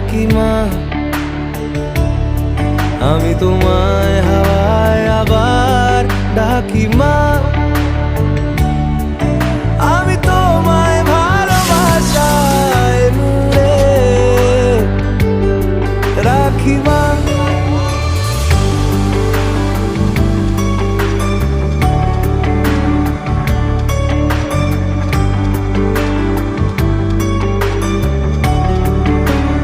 মায়ায় থাকি মা। আমি তোমায়